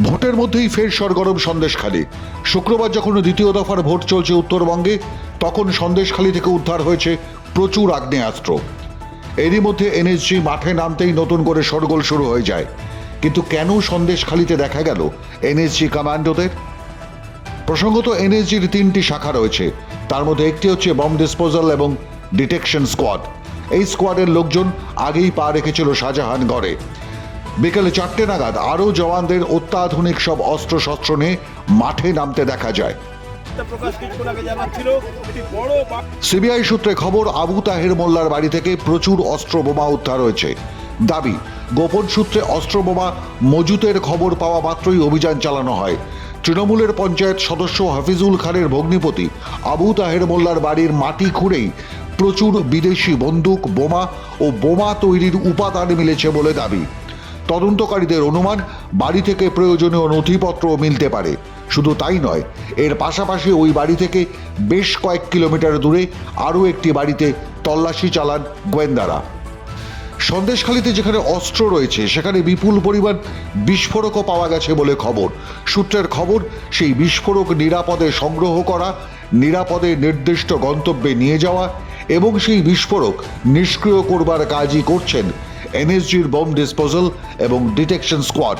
ভোটের মধ্যেই ফের সরগরম সন্দেশখালী। শুক্রবার যখন দ্বিতীয় দফার ভোট চলছে উত্তরবঙ্গে, তখন সন্দেশখালী থেকে উদ্ধার হয়েছে প্রচুর আগ্নেয়াস্ত্র। এরই মধ্যে এনএসজি মাঠে নামতেই নতুন করে সরগোল শুরু হয়ে যায়। কিন্তু কেন সন্দেশখালীতে দেখা গেল এনএসজি কমান্ডোদের? প্রসঙ্গত এনএসজির তিনটি শাখা রয়েছে। তার মধ্যে একটি হচ্ছে বম ডিসপোজাল এবং ডিটেকশন স্কোয়াড। এই স্কোয়াডের লোকজন আগেই পা রেখেছিল শাহজাহানগড়ে। বিকেলে চারটে নাগাদ আরও জওয়ানদের অত্যাধুনিক সব অস্ত্র শস্ত্র নিয়ে মাঠে নামতে দেখা যায়। সিবিআই সূত্রে খবর, আবু তাহের মোল্লার বাড়ি থেকে প্রচুর অস্ত্র বোমা উদ্ধার হয়েছে। দাবি, গোপন সূত্রে অস্ত্র বোমা মজুতের খবর পাওয়া মাত্রই অভিযান চালানো হয়। তৃণমূলের পঞ্চায়েত সদস্য হাফিজুল খানের ভগ্নিপতি আবু তাহের মোল্লার বাড়ির মাটি খুঁড়েই প্রচুর বিদেশি বন্দুক, বোমা ও বোমা তৈরির উপাদান মিলেছে বলে দাবি। তদন্তকারীদের অনুমান, বাড়ি থেকে প্রয়োজনীয় নথিপত্র মিলতে পারে। শুধু তাই নয়, এর পাশাপাশি ওই বাড়ি থেকে বেশ কয়েক কিলোমিটার দূরে আরও একটি বাড়িতে তল্লাশি চালান গোয়েন্দারা। সন্দেশখালীতে যেখানে অস্ত্র রয়েছে, সেখানে বিপুল পরিমাণ বিস্ফোরকও পাওয়া গেছে বলে খবর। সূত্রের খবর, সেই বিস্ফোরক নিরাপদে সংগ্রহ করা, নিরাপদে নির্দিষ্ট গন্তব্যে নিয়ে যাওয়া এবং সেই বিস্ফোরক নিষ্ক্রিয় করবার কাজই করছেন এনএসজির বোম ডিসপোজাল এবং ডিটেকশন স্কোয়াড।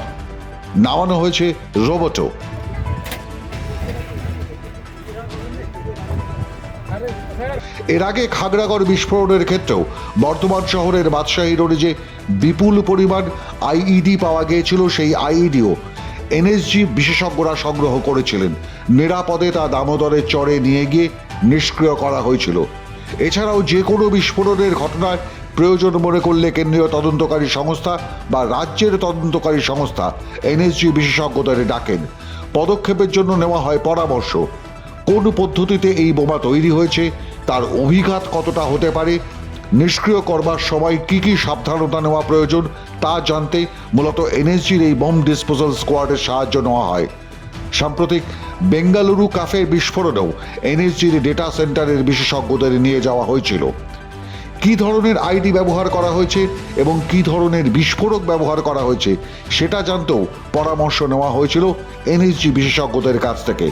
নামানো হয়েছে রোবটও। এর আগে খাগড়াগড় বিস্ফোরণের ক্ষেত্রেও বর্তমান শহরের বাদশাহী রোডে যে বিপুল পরিমাণ আইইডি পাওয়া গিয়েছিল সেই আইইডিও। এনএসজি বিশেষজ্ঞরা সংগ্রহ করেছিলেন। নিরাপদে তা দামোদরের চরে নিয়ে গিয়ে নিষ্ক্রিয় করা হয়েছিল। এছাড়াও যে কোনো বিস্ফোরণের ঘটনায় প্রয়োজন মনে করলে কেন্দ্রীয় তদন্তকারী সংস্থা বা রাজ্যের তদন্তকারী সংস্থা এনএসজি বিশেষজ্ঞদের ডাকেন। পদক্ষেপের জন্য নেওয়া হয় পরামর্শ। কোন পদ্ধতিতে এই বোমা তৈরি হয়েছে, তার অভিঘাত কতটা হতে পারে, নিষ্ক্রিয় করবার সময় কি কি সাবধানতা নেওয়া প্রয়োজন, তা জানতে মূলত এনএসজির এই বোম ডিসপোজাল স্কোয়াডের সাহায্য নেওয়া হয়। সাম্প্রতিক বেঙ্গালুরু কাফে বিস্ফোরণেও এনএসজির ডেটা সেন্টারের বিশেষজ্ঞদের নিয়ে যাওয়া হয়েছিল। কি ধরনের আইডি ব্যবহার করা হয়েছে এবং কি ধরনের বিস্ফোরক ব্যবহার করা হয়েছে সেটা জানতেও পরামর্শ নেওয়া হয়েছিল এনএসজি বিশেষজ্ঞদের কাছ থেকে।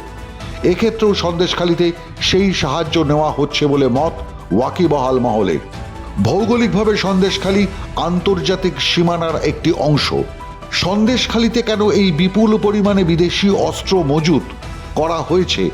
এক্ষেত্রেও সন্দেশখালিতে সেই সাহায্য নেওয়া হচ্ছে বলে মত ওয়াকিবহাল মহলে। ভৌগোলিকভাবে সন্দেশখালী আন্তর্জাতিক সীমানার একটি অংশ। সন্দেশখালিতে কেন এই বিপুল পরিমাণে বিদেশি অস্ত্র মজুত করা হয়েছে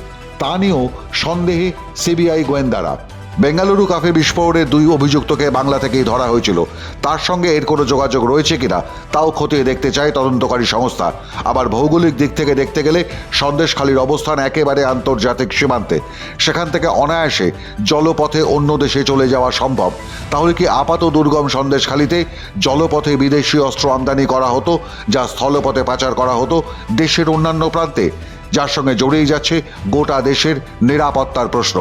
তা নিয়েও সন্দেহে সিবিআই গোয়েন্দারা। বেঙ্গালুরু কাফে বিস্ফোরণের দুই অভিযুক্তকে বাংলা থেকেই ধরা হয়েছিল। তার সঙ্গে এর কোনো যোগাযোগ রয়েছে কিনা, তাও খতিয়ে দেখতে চায় তদন্তকারী সংস্থা। আবার ভৌগোলিক দিক থেকে দেখতে গেলে সন্দেশখালীর অবস্থান একেবারে আন্তর্জাতিক সীমান্তে। সেখান থেকে অনায়াসে জলপথে অন্য দেশে চলে যাওয়া সম্ভব। তাহলে কি আপাত দুর্গম সন্দেশখালীতে জলপথে বিদেশি অস্ত্র আমদানি করা হতো, যা স্থলপথে পাচার করা হতো দেশের অন্যান্য প্রান্তে? যার সঙ্গে জড়িয়ে যাচ্ছে গোটা দেশের নিরাপত্তার প্রশ্ন।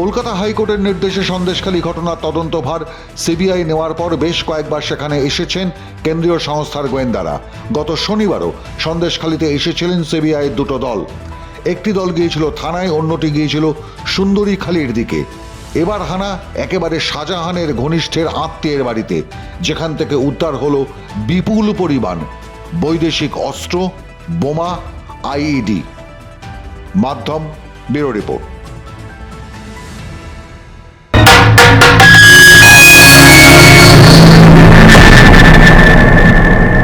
কলকাতা হাইকোর্টের নির্দেশে সন্দেশখালী ঘটনার তদন্তভার সিবিআই নেওয়ার পর বেশ কয়েকবার সেখানে এসেছেন কেন্দ্রীয় সংস্থার গোয়েন্দারা। গত শনিবারও সন্দেশখালীতে এসেছিলেন সিবিআইয়ের দুটো দল। একটি দল গিয়েছিল থানায়, অন্যটি গিয়েছিল সুন্দরীখালীর দিকে। এবার হানা একেবারে শাহজাহানের ঘনিষ্ঠের আত্মীয়ের বাড়িতে, যেখান থেকে উদ্ধার হলো বিপুল পরিমাণ বৈদেশিক অস্ত্র, বোমা, আইইডি। মাধ্যম, ব্যুরো রিপোর্ট।